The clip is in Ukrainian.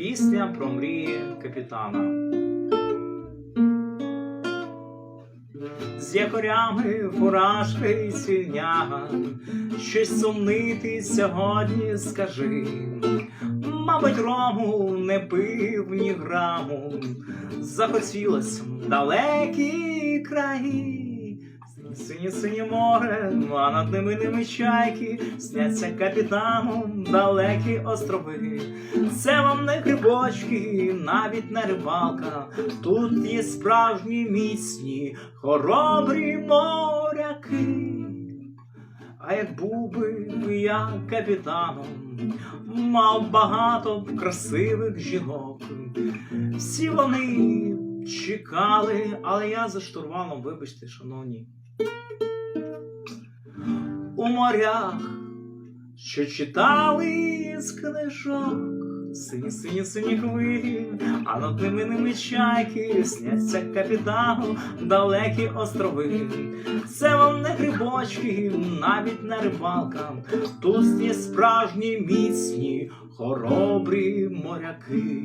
Пісня про мрії капітана. З якорями фуражки і щось сумнити сьогодні скажи. Мабуть, рому не пив ні граму, захотілось в далекі краї. Синє синє море, а над ними ними чайки, сняться капітану далекі острови. Це вам не грибочки, навіть не рибалка. Тут є справжні міцні, хоробрі моряки. А як був би я капітаном, мав багато красивих жінок. Всі вони чекали, але я за штурвалом, вибачте, шановні. У морях, що читали з книжок, сині, сині, сині хвилі, а над ними ними чайки, сняться капітану далекі острови. Це вам не грибочки, навіть не рибалка. Тут є справжні міцні, хоробрі моряки.